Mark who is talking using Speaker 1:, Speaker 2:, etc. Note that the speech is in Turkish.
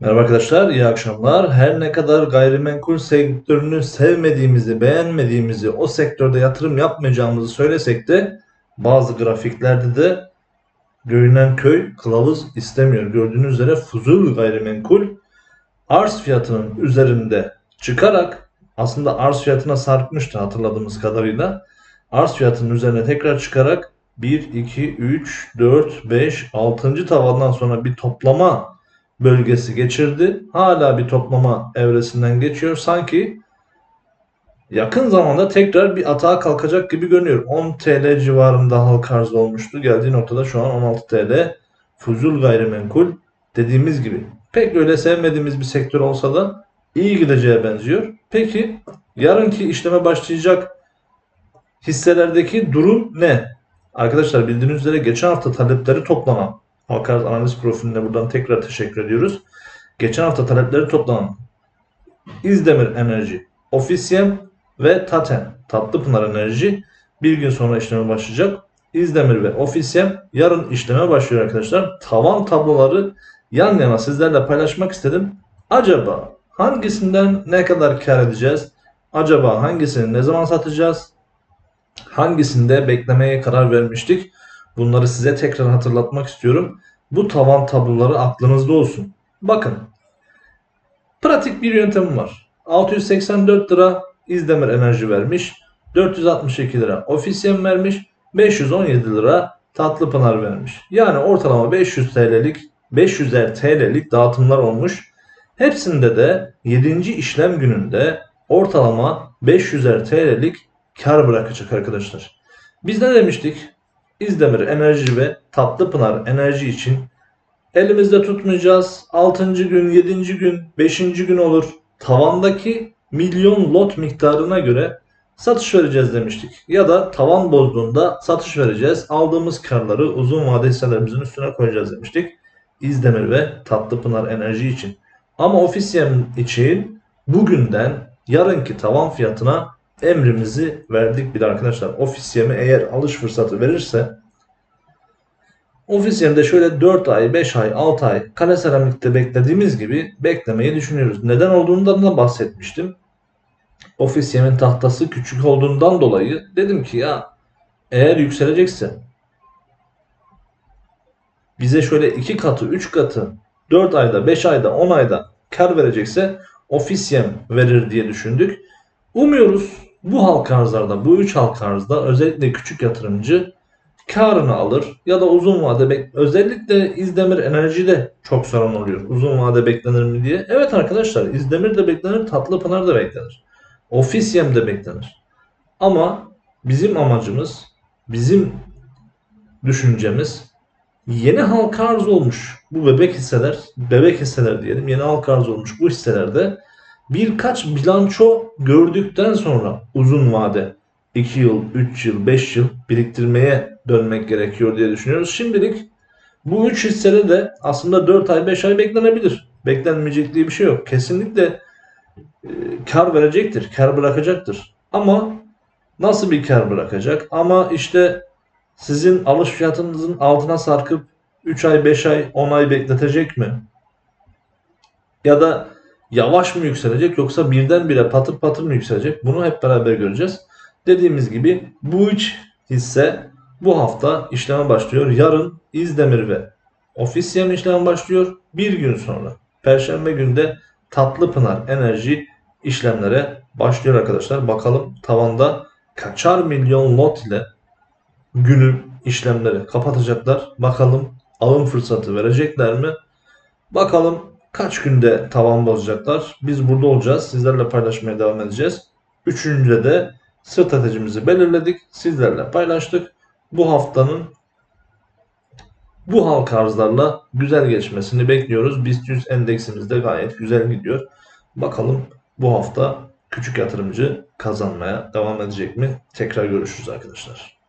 Speaker 1: Merhaba arkadaşlar, iyi akşamlar. Her ne kadar gayrimenkul sektörünü sevmediğimizi, beğenmediğimizi, o sektörde yatırım yapmayacağımızı söylesek de bazı grafiklerde de görünen köy kılavuz istemiyor. Gördüğünüz üzere fuzul gayrimenkul arz fiyatının üzerinde çıkarak aslında arz fiyatına sarkmıştı hatırladığımız kadarıyla. Arz fiyatının üzerine tekrar çıkarak 1, 2, 3, 4, 5, 6. tavandan sonra bir toplama bölgesi geçirdi. Hala bir toplama evresinden geçiyor. Sanki yakın zamanda tekrar bir atağa kalkacak gibi görünüyor. 10 TL civarında halka arz olmuştu. Geldiği noktada şu an 16 TL. Fuzul gayrimenkul dediğimiz gibi. Pek öyle sevmediğimiz bir sektör olsa da iyi gideceğe benziyor. Peki yarınki işleme başlayacak hisselerdeki durum ne? Arkadaşlar bildiğiniz üzere geçen hafta talepleri toplanan halka analiz profiline buradan tekrar teşekkür ediyoruz. Geçen hafta talepleri toplanan İzdemir Enerji, Ofisiyem ve Taten, Tatlıpınar Enerji bir gün sonra işleme başlayacak. İzdemir ve Ofisiyem yarın işleme başlıyor arkadaşlar. Tavan tabloları yan yana sizlerle paylaşmak istedim. Acaba hangisinden ne kadar kar edeceğiz? Acaba hangisini ne zaman satacağız? Hangisinde beklemeye karar vermiştik? Bunları size tekrar hatırlatmak istiyorum. Bu tavan tabloları aklınızda olsun. Bakın. Pratik bir yöntemim var. 684 lira İzdemir Enerji vermiş. 462 lira Ofisyen vermiş. 517 lira Tatlıpınar vermiş. Yani ortalama 500 TL'lik 500'er TL'lik dağıtımlar olmuş. Hepsinde de 7. işlem gününde ortalama 500'er TL'lik kar bırakacak arkadaşlar. Biz ne demiştik? İzdemir Enerji ve Tatlıpınar Enerji için elimizde tutmayacağız. 6. gün, 7. gün, 5. gün olur. Tavandaki milyon lot miktarına göre satış vereceğiz demiştik. Ya da tavan bozduğunda satış vereceğiz. Aldığımız karları uzun vade hisselerimizin üstüne koyacağız demiştik. İzdemir ve Tatlıpınar Enerji için. Ama Ofisiyem için bugünden yarınki tavan fiyatına emrimizi verdik bir de arkadaşlar. Ofisiyeme eğer alış fırsatı verirse Ofisiyemde şöyle 4 ay, 5 ay, 6 ay kale seramikte beklediğimiz gibi beklemeyi düşünüyoruz. Neden olduğundan da bahsetmiştim. Ofisiyemin tahtası küçük olduğundan dolayı dedim ki ya eğer yükselecekse bize şöyle 2 katı, 3 katı 4 ayda, 5 ayda, 10 ayda kar verecekse ofisiyem verir diye düşündük. Umuyoruz bu halka arzlarda, bu üç halka arzda özellikle küçük yatırımcı karını alır ya da uzun vade bek özellikle İzdemir Enerji'de çok sorun oluyor. Uzun vade beklenir mi diye. Evet arkadaşlar İzdemir de beklenir, Tatlıpınar da beklenir. Ofisiyem de beklenir. Ama bizim amacımız, bizim düşüncemiz yeni halka arz olmuş bu bebek hisseler, bebek hisseler diyelim yeni halka arz olmuş bu hisselerde birkaç bilanço gördükten sonra uzun vade 2 yıl, 3 yıl, 5 yıl biriktirmeye dönmek gerekiyor diye düşünüyoruz. Şimdilik bu 3 hissede de aslında 4 ay 5 ay beklenebilir. Beklenmeyecek diye bir şey yok. Kesinlikle e, kar verecektir, kar bırakacaktır. Ama nasıl bir kar bırakacak? Ama işte sizin alış fiyatınızın altına sarkıp 3 ay, 5 ay, 10 ay bekletecek mi? Ya da yavaş mı yükselecek yoksa birdenbire patır patır mı yükselecek? Bunu hep beraber göreceğiz. Dediğimiz gibi bu üç hisse bu hafta işleme başlıyor. Yarın İzdemir ve Ofisiyem işleme başlıyor. Bir gün sonra Perşembe günde Tatlıpınar Enerji işlemlere başlıyor arkadaşlar. Bakalım tavanda kaçar milyon lot ile günü işlemleri kapatacaklar. Bakalım alım fırsatı verecekler mi? Bakalım kaç günde tavan bozacaklar. Biz burada olacağız. Sizlerle paylaşmaya devam edeceğiz. Üçüncüde de stratejimizi belirledik. Sizlerle paylaştık. Bu haftanın bu halka arzlarla güzel geçmesini bekliyoruz. BIST 100 endeksimiz de gayet güzel gidiyor. Bakalım bu hafta küçük yatırımcı kazanmaya devam edecek mi? Tekrar görüşürüz arkadaşlar.